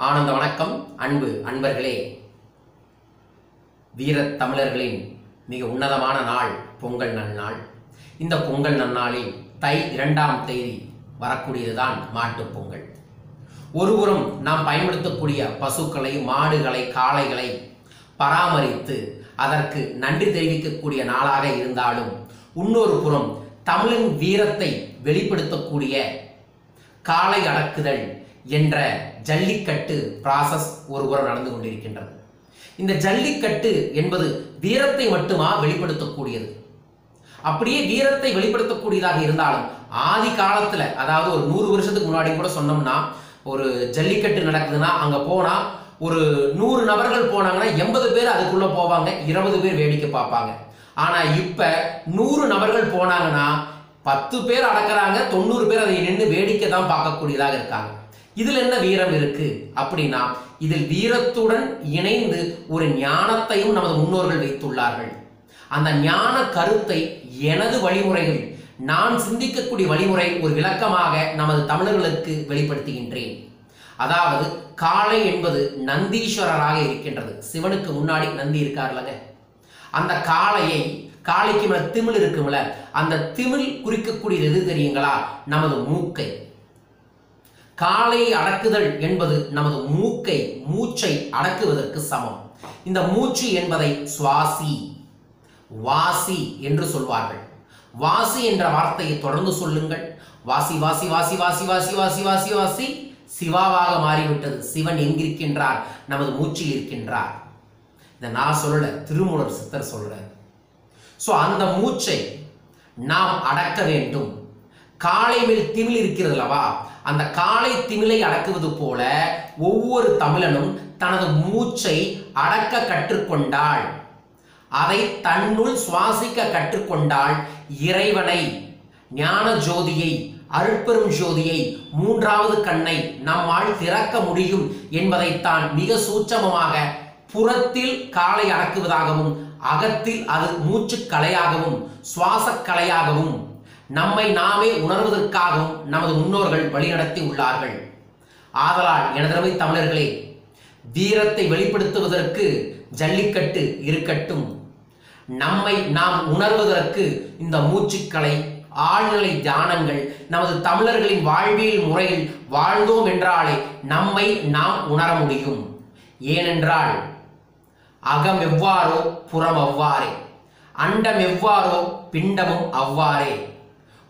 ஆனந்த வணக்கம் அன்பு அன்பர்களே. வீரத் தமிழர்களின் மிக உன்னதமான நாள் பொங்கல் நன்னாள். இந்த பொங்கல் நன்னாளில் தை இரண்டாம் தேதி வரக்கூடியதுதான் மாட்டுப் பொங்கல். ஒருபுறம் நாம் பயன்படுத்தக்கூடிய பசுக்களை மாடுகளை காளைகளை பராமரித்து அதற்கு நன்றி தெரிவிக்கக்கூடிய நாளாக இருந்தாலும் இன்னொரு புறம் தமிழின் வீரத்தை வெளிப்படுத்தக்கூடிய காளை அடக்குதல் என்ற ஜல்லிக்கட்டு ப்ராசஸ் ஒருபுறம் நடந்து கொண்டிருக்கின்றது. இந்த ஜல்லிக்கட்டு என்பது வீரத்தை மட்டுமா வெளிப்படுத்தக்கூடியது? அப்படியே வீரத்தை வெளிப்படுத்தக்கூடியதாக இருந்தாலும் ஆதி காலத்தில் அதாவது ஒரு நூறு வருஷத்துக்கு முன்னாடி கூட சொன்னோம்னா ஒரு ஜல்லிக்கட்டு நடக்குதுன்னா அங்கே போனால் ஒரு நூறு நபர்கள் போனாங்கன்னா எண்பது பேர் அதுக்குள்ளே போவாங்க இருபது பேர் வேடிக்கை பார்ப்பாங்க. ஆனால் இப்போ நூறு நபர்கள் போனாங்கன்னா பத்து பேர் அடக்கிறாங்க தொண்ணூறு பேர் அதை நின்று வேடிக்கை தான் பார்க்கக்கூடியதாக இருக்காங்க. இதில் என்ன வீரம் இருக்கு? அப்படின்னா இதில் வீரத்துடன் இணைந்து ஒரு ஞானத்தையும் நமது முன்னோர்கள் வைத்துள்ளார்கள். அந்த ஞான கருத்தை எனது வழிமுறைகள் நான் சிந்திக்கக்கூடிய வழிமுறை ஒரு விளக்கமாக நமது தமிழர்களுக்கு வெளிப்படுத்துகின்றேன். அதாவது காளை என்பது நந்தீஸ்வரராக இருக்கின்றது. சிவனுக்கு முன்னாடி நந்தி இருக்கார்லங்க. அந்த காளையை காளைக்கு மேல திமிழ் இருக்கும்ல அந்த திமிழ் குறிக்கக்கூடியது எது தெரியுங்களா நமது மூக்கை. காலை அடக்குதல் என்பது நமது மூக்கை மூச்சை அடக்குவதற்கு சமம். இந்த மூச்சு என்பதை சுவாசி வாசி என்று சொல்வார்கள். வாசி என்ற வார்த்தையை தொடர்ந்து சொல்லுங்கள். வாசி வாசி வாசி வாசி வாசி வாசி வாசி வாசி சிவாவாக மாறிவிட்டது. சிவன் எங்கிருக்கின்றார்? நமது மூச்சில் இருக்கின்றார். இதை நான் சொல்லல திருமூலர் சித்தர் சொல்றார். ஸோ அந்த மூச்சை நாம் அடக்க வேண்டும். காளை மேல் திமிழ் இருக்கிறது அல்லவா அந்த காளை திமிலை அடக்குவது போல ஒவ்வொரு தமிழனும் தனது மூச்சை அடக்க கற்றுக்கொண்டாள். அதை தன்னுள் சுவாசிக்க கற்றுக்கொண்டால் இறைவனை. ஞான ஜோதியை அருட்பெரும் ஜோதியை மூன்றாவது கண்ணை நம்மால் திறக்க முடியும் என்பதைத்தான் மிக சூட்சமமாக புறத்தில் காலை அடக்குவதாகவும் அகத்தில் அது மூச்சு கலையாகவும் சுவாச கலையாகவும் நம்மை நாமே உணர்வதற்காகவும் நமது முன்னோர்கள் வழிநடத்தி உள்ளார்கள். ஆதலால் எனதரவை தமிழர்களே வீரத்தை வெளிப்படுத்துவதற்கு ஜல்லிக்கட்டு இருக்கட்டும். நம்மை நாம் உணர்வதற்கு இந்த மூச்சுக்கலை ஆழ்நிலை தியானங்கள் நமது தமிழர்களின் வாழ்வியல் முறையில் வாழ்ந்தோம் என்றாலே நம்மை நாம் உணர முடியும். ஏனென்றால் அகம் எவ்வாறோ புறம் அவ்வாறே அண்டம் எவ்வாறோ பிண்டமும் அவ்வாறே.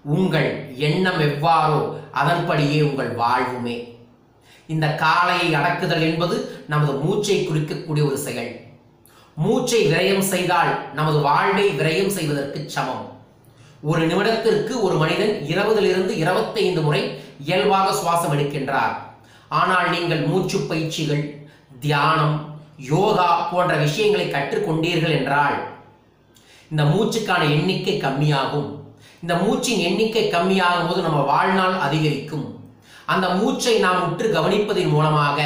உங்கள் எண்ணம் எவ்வாறோ அதன்படியே உங்கள் வாழ்வுமே. இந்த காளையை அடக்குதல் என்பது நமது மூச்சை குறிக்கக்கூடிய ஒரு செயல். மூச்சை விரயம் செய்தால் நமது வாழ்வை விரயம் செய்வதற்கு சமம். ஒரு நிமிடத்திற்கு ஒரு மனிதன் இருபதிலிருந்து இருபத்தைந்து முறை இயல்பாக சுவாசம் எடுக்கின்றார். ஆனால் நீங்கள் மூச்சு பயிற்சிகள் தியானம் யோகா போன்ற விஷயங்களை கற்றுக்கொண்டீர்கள் என்றால் இந்த மூச்சுக்கான எண்ணிக்கை கம்மியாகும். இந்த மூச்சின் எண்ணிக்கை கம்மியாகும் போது நம்ம வாழ்நாள் அதிகரிக்கும். அந்த மூச்சை நாம் உற்று கவனிப்பதன் மூலமாக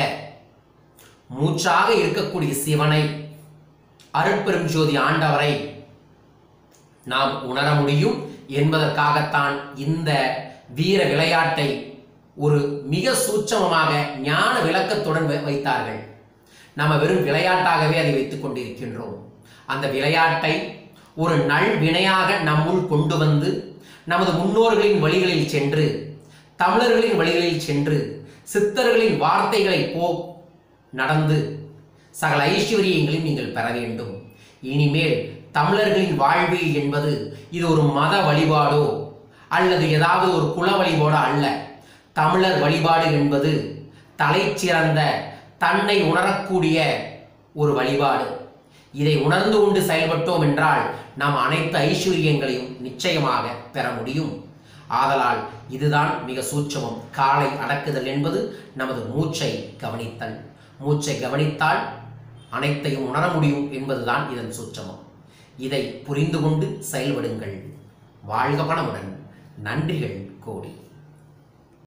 மூச்சாக இருக்கக்கூடிய சிவனை அருட்பெரும் ஜோதி ஆண்டவரை நாம் உணர முடியும் என்பதற்காகத்தான் இந்த வீர விளையாட்டை ஒரு மிக சூட்சமமாக ஞான விளக்கத்துடன் வைத்தார்கள். நம்ம வெறும் விளையாட்டாகவே அதை வைத்துக் கொண்டிருக்கின்றோம். அந்த விளையாட்டை ஒரு நல் வினையாக நம்முள் கொண்டு வந்து நமது முன்னோர்களின் வழிகளில் சென்று தமிழர்களின் வழிகளில் சென்று சித்தர்களின் வார்த்தைகளை போ நடந்து சகல ஐஸ்வர்யங்களையும் நீங்கள் பெற வேண்டும். இனிமேல் தமிழர்களின் வாழ்வு என்பது இது ஒரு மத வழிபாடோ அல்லது ஏதாவது ஒரு குல வழிபாடோ அல்ல. தமிழர் வழிபாடு என்பது தலைச்சிறந்த தன்னை உணரக்கூடிய ஒரு வழிபாடு. இதை உணர்ந்து கொண்டு செயல்பட்டோம் என்றால் நாம் அனைத்து ஐஸ்வர்யங்களையும் நிச்சயமாக பெற முடியும். ஆதலால் இதுதான் மிக சூட்சமம். காலை அடக்குதல் என்பது நமது மூச்சை கவனித்தல். மூச்சை கவனித்தால் அனைத்தையும் உணர முடியும் என்பதுதான் இதன் சூட்சமம். இதை புரிந்து கொண்டு செயல்படுங்கள். வாழ்க பணமுடன் நன்றிகள் கோடி.